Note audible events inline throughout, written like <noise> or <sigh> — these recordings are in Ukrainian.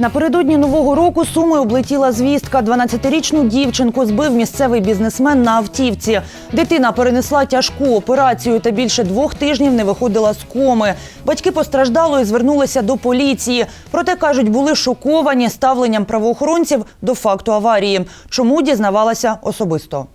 Напередодні нового року суми облетіла звістка. 12-річну дівчинку збив місцевий бізнесмен на автівці. Дитина перенесла тяжку операцію та більше двох тижнів не виходила з коми. Батьки постраждалої звернулися до поліції. Проте кажуть, були шоковані ставленням правоохоронців до факту аварії. Чому дізнавалася особисто?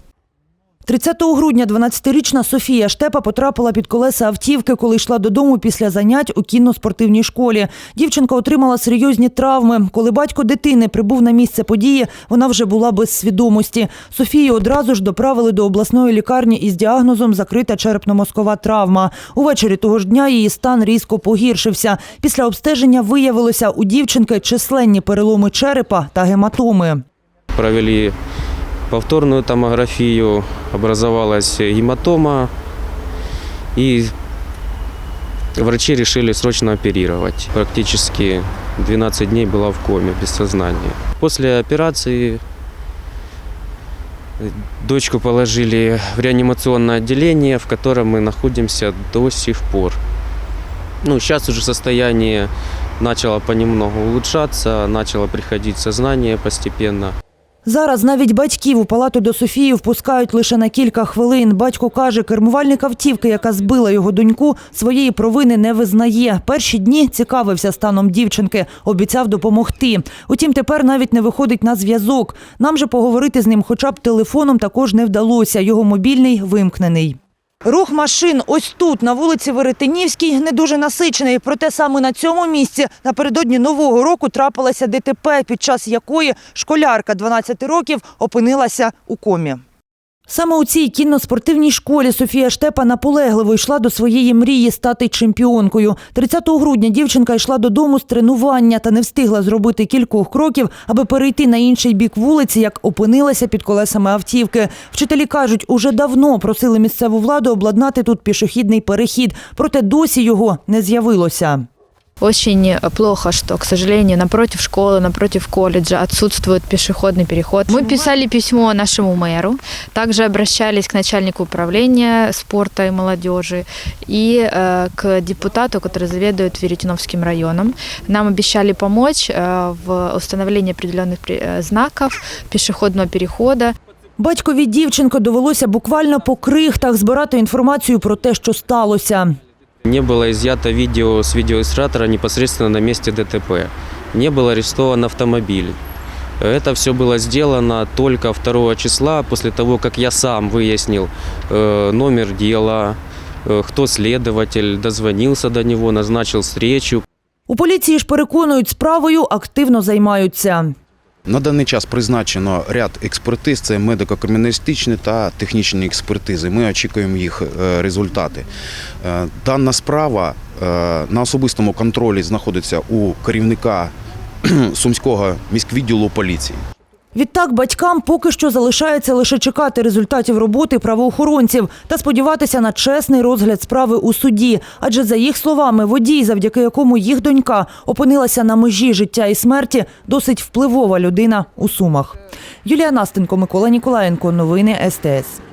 30 грудня 12-річна Софія Штепа потрапила під колеса автівки, коли йшла додому після занять у кінно-спортивній школі. Дівчинка отримала серйозні травми. Коли батько дитини прибув на місце події, вона вже була без свідомості. Софію одразу ж доправили до обласної лікарні із діагнозом закрита черепно-мозкова травма. Увечері того ж дня її стан різко погіршився. Після обстеження виявилося у дівчинки численні переломи черепа та гематоми. Провели повторную томографию, образовалась гематома, и врачи решили срочно оперировать. Практически 12 дней была в коме, без сознания. После операции дочку положили в реанимационное отделение, в котором мы находимся до сих пор. Ну, сейчас уже состояние начало понемногу улучшаться, начало приходить сознание постепенно. Зараз навіть батьків у палату до Софії впускають лише на кілька хвилин. Батько каже, кермувальник автівки, яка збила його доньку, своєї провини не визнає. Перші дні цікавився станом дівчинки, обіцяв допомогти. Утім, тепер навіть не виходить на зв'язок. Нам же поговорити з ним хоча б телефоном також не вдалося. Його мобільний вимкнений. Рух машин ось тут, на вулиці Веретинівській, не дуже насичений. Проте саме на цьому місці напередодні нового року трапилася ДТП, під час якої школярка 12 років опинилася у комі. Саме у цій кінно-спортивній школі Софія Штепа наполегливо йшла до своєї мрії стати чемпіонкою. 30 грудня дівчинка йшла додому з тренування та не встигла зробити кількох кроків, аби перейти на інший бік вулиці, як опинилася під колесами автівки. Вчителі кажуть, уже давно просили місцеву владу обладнати тут пішохідний перехід, проте досі його не з'явилося Очень плохо, что, к сожалению, напротив школы, напротив колледжа отсутствует пешеходный переход. Мы писали письмо нашему мэру, также обращались к начальнику управления спорта и молодежи и э, к депутату, который заведует Веретеновским районом. Нам обещали помочь э, в установлении определенных при- э, знаков пешеходного перехода. Батькові дівчинки довелося буквально по крихтах збирати інформацію про те, що сталося. Не было изъято видео с видеорегистратора непосредственно на месте ДТП. Не был арестован автомобиль. Это все было сделано только 2 числа, после того, как я сам выяснил э, номер дела, э, кто следователь, дозвонился до него, назначил встречу. У поліції ж переконують, справою активно займаються. На даний час призначено ряд експертиз: це медико-криміналістичні та технічні експертизи. Ми очікуємо їх е, результати. Е, Дана справа е, на особистому контролі знаходиться у керівника <clears throat> сумського міськвідділу поліції. Відтак батькам поки що залишається лише чекати результатів роботи правоохоронців та сподіватися на чесний розгляд справи у суді. Адже за їх словами, водій, завдяки якому їх донька опинилася на межі життя і смерті, досить впливова людина у сумах. Юлія Настенко, Микола Ніколаєнко. Новини СТС.